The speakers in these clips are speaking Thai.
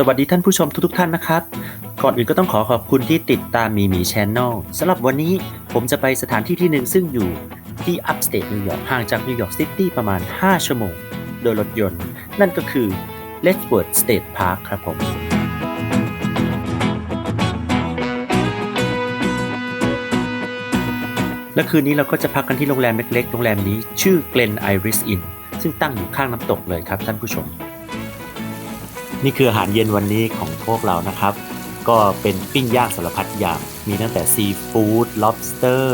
สวัสดีท่านผู้ชมทุกๆท่านนะครับ ก่อนอื่นก็ต้องขอขอบคุณที่ติดตามมีมีชแนลสำหรับวันนี้ผมจะไปสถานที่ที่หนึ่งซึ่งอยู่ที่อัพสเตทนิวยอร์กห่างจากนิวยอร์กซิตี้ประมาณ 5 ชั่วโมง โดยรถยนต์ นั่นก็คือ l e t w o r d State Park ครับผม และคืนนี้เราก็จะพักกันที่โรงแรมเล็กๆ โรงแรมนี้ชื่อ Glen Iris Inn ซึ่งตั้งอยู่ข้างน้ำตกเลยครับท่านผู้ชม นี่คืออาหารเย็นวันนี้ของพวกเรานะครับ ก็เป็นปิ้งย่างสารพัดอย่าง มีตั้งแต่ซีฟู้ด lobster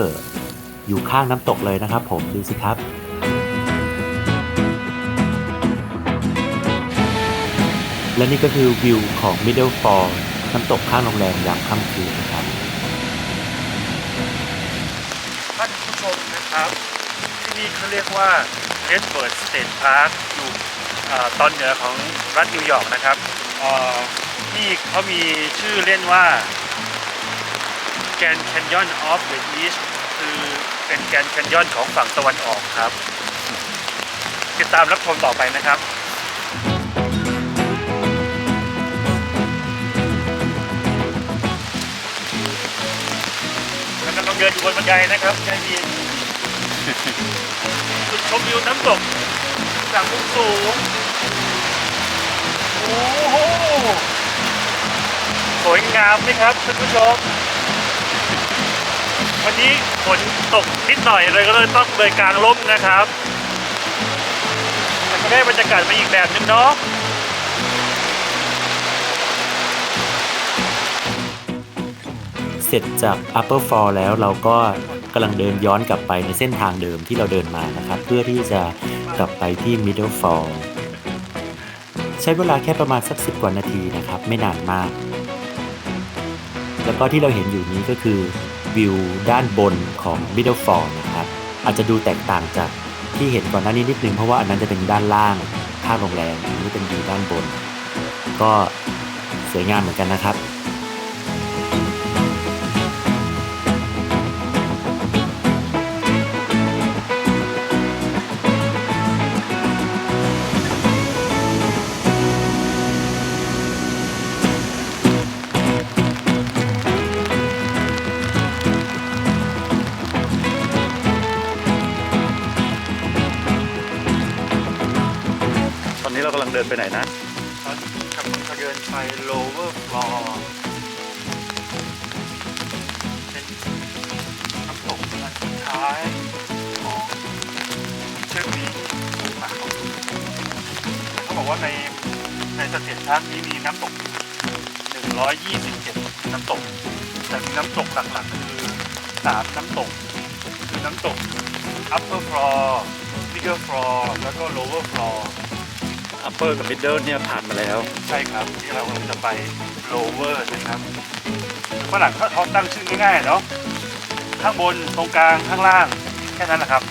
อยู่ข้างน้ำตกเลยนะครับผมดูสิครับและนี่ก็คือวิวของ Middle Fall น้ำตกข้างโรงแรมยามค่ำคืนนะครับท่านผู้ชมนะครับ ที่นี่เขาเรียกว่า Redbird State Park อยู่เอ่ตอนเหนือของรัฐนิวยอร์กนะครับอ๋อที่เขามีชื่อเล่นว่า Grand Canyon of the East คือเป็นแกนแคนยอนของฝั่งตะวันออกครับ ติดตามรับชมต่อไปนะครับแล้วกำลังเดินอยู่บนบันไดนะครับใจดีจุดชมวิวน้ำตก จากมุมสูง โอ้โห สวยงามไหมครับท่านผู้ชม วันนี้ฝนตกนิดหน่อยเลยก็เลยต้องเลยกลางร่มนะครับแต่ก็ได้บรรยากาศมาอีกแบบนึงเนาะเสร็จจาก Upper Fall แล้วเราก็กำลังเดินย้อนกลับไปในเส้นทางเดิมที่เราเดินมานะครับ เพื่อที่จะ กลับไปที่ Middle Fall ใช้เวลาแค่ประมาณสักสิบกว่านาทีนะครับ ไม่นานมาก แล้วก็ที่เราเห็นอยู่นี้ก็คือวิวด้านบนของ Middle Fall นะครับ อาจจะดูแตกต่างจากที่เห็นก่อนหน้านี้นิดนึงเพราะว่าอันนั้นจะเป็นด้านล่างข้างโรงแรมอันนี้เป็นวิวด้านบน ก็สวยงามเหมือนกันนะครับ นนี้เรากำลังเดินไปไหนนะกำลังจะเดินไป lower floor เป็นน้ำตกอันสุดท้ายของเชือกนี้ภูเขาเขาบอกว่าในในสเตทพาร์คนี้มีน้ำตก 127 น้ำตก แต่มีน้ำตกหลักๆคือ3น้ำตก คือน้ำตก upper floor middle floor แล้วก็ lower floor อัปเปอร์กับมิดเดิลเนี่ยผ่านมาแล้ว ใช่ครับที่เรากำลังจะไปโลเวอร์นะครับฝรั่งเขาตั้งชื่อง่ายๆเนาะข้างบนตรงกลางข้างล่างแค่นั้นแหละครับ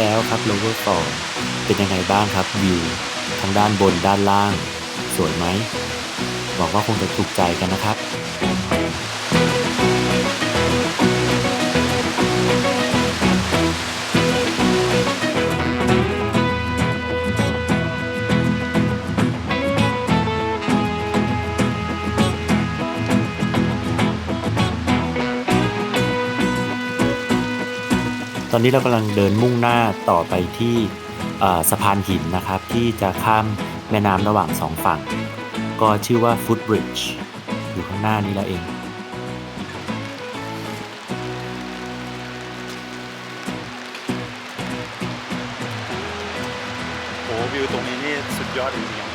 แล้วครับโลเวอร์ก่อนเป็นยังไงบ้างครับวิวทั้งด้านบนด้านล่าง สวยไหมหวังว่าคงจะถูกใจกันนะครับ ตอนนี้เรากำลังเดินมุ่งหน้าต่อไปที่สะพานหินนะครับ ที่จะข้ามแม่น้ำระหว่างสองฝั่ง ก็ชื่อว่า Footbridge อยู่ข้างหน้านี้แล้วเองโอ้วิวตรงนี้นี่สุดยอดจริง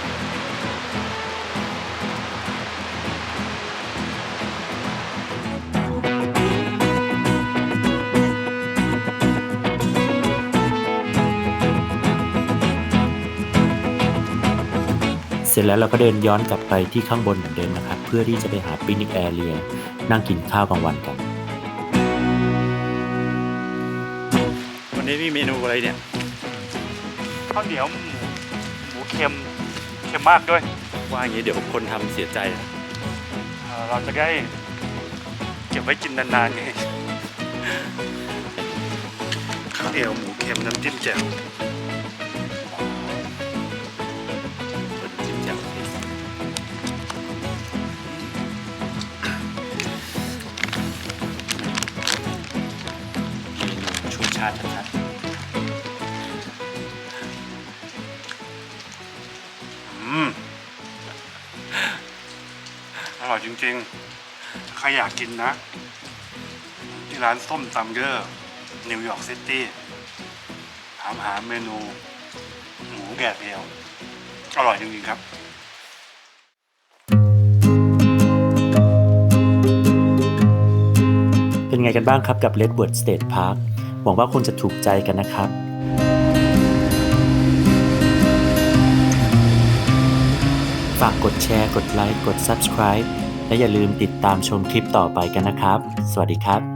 สร็จแล้วเราก็เดินย้อนกลับไปที่ข้างบนเหมือนเดิมนะครับ เพื่อที่จะไปหาปิกนิกแอเรียนั่งกินข้าวกลางวันกัน วันนี้มีเมนูอะไรเนี่ยข้าวเหนียวหมูหมูเค็มเค็มมากด้วยว่าอย่างนี้เดี๋ยวคนทำเสียใจนะเอ่อเราจะได้เก็บไว้กินนานๆไงข้าวเหนียวหมูเค็มน้ำจิ้มแจ่ว จริงๆ ใครอยากกินนะ ที่ร้านส้มตำเกอร์นิวยอร์กซิตี้ถามหาเมนู หมูแดดเดียว อร่อยจริงๆครับเป็นไงกันบ้างครับกับ Redwood State Park หวังว่าคุณจะถูกใจกันนะครับ ฝากกดแชร์ กดไลค์ กด Subscribe และอย่าลืมติดตามชมคลิปต่อไปกันนะครับ สวัสดีครับ